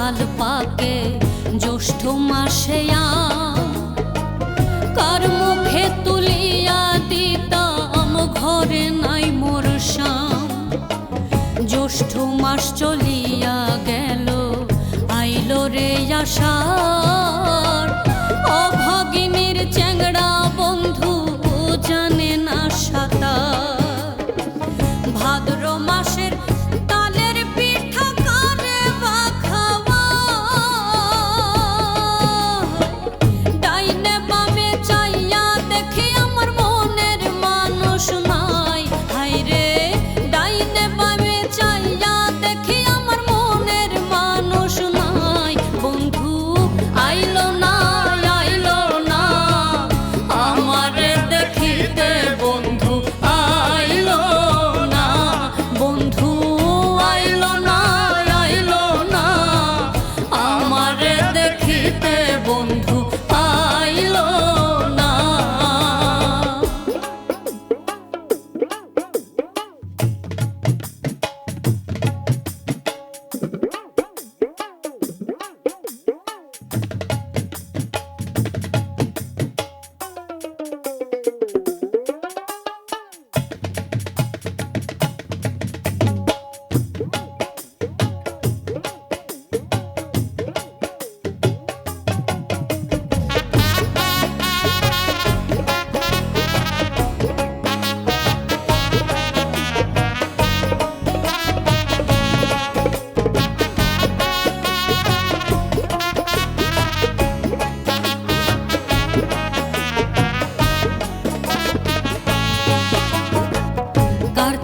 কাঁঠাল পাকে, জ্যৈষ্ঠ মাসে কার মুখে তুলিয়া দিতাম ঘরে নাই মোর শাম। জ্যৈষ্ঠ মাস চলিয়া গেল, আইলো রে আষাঢ়। অভাগিনীর চ্যাংড়া বন্ধু জানে না ভাদ্র মাসের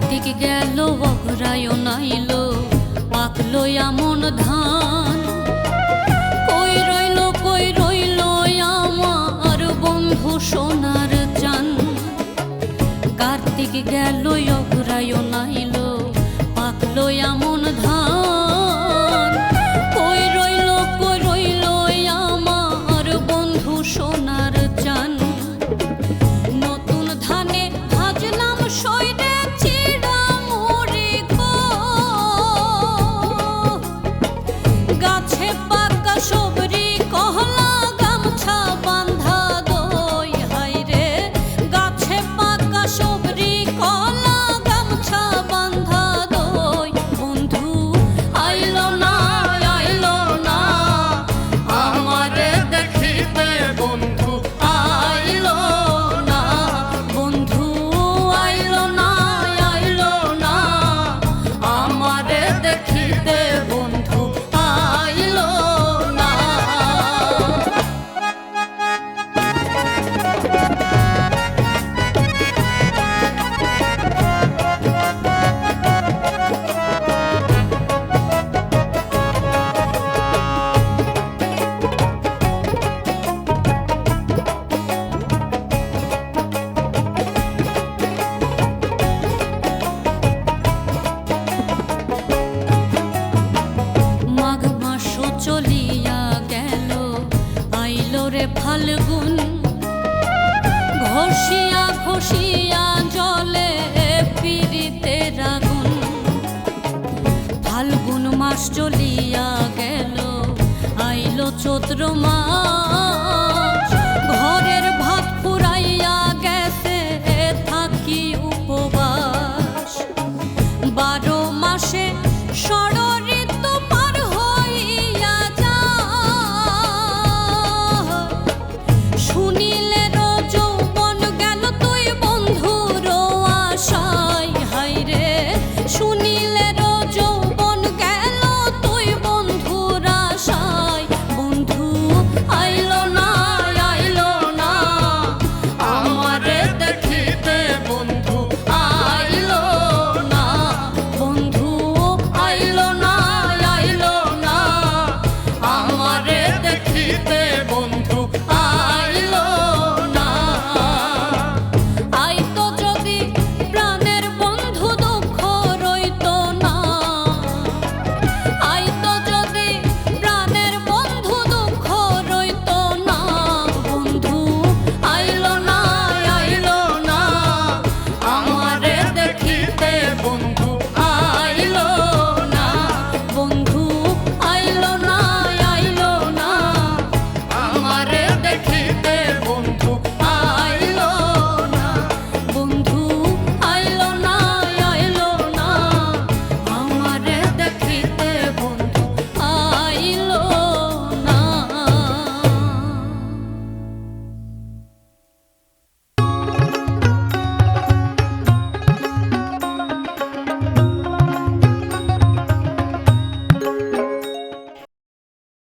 কার্তিক গেল অঘরায়ণ আইল পাকলো এমন ধান। কই রইল কই রইল আমার বন্ধু সোনার চান। কার্তিক গেল অঘরায়ণ আইল পাকলো এমন ধান। ঘষিয়া জলে রাগুন ফাল্গুন মাস চলিয়া গেল আইলো চৈত্র মাস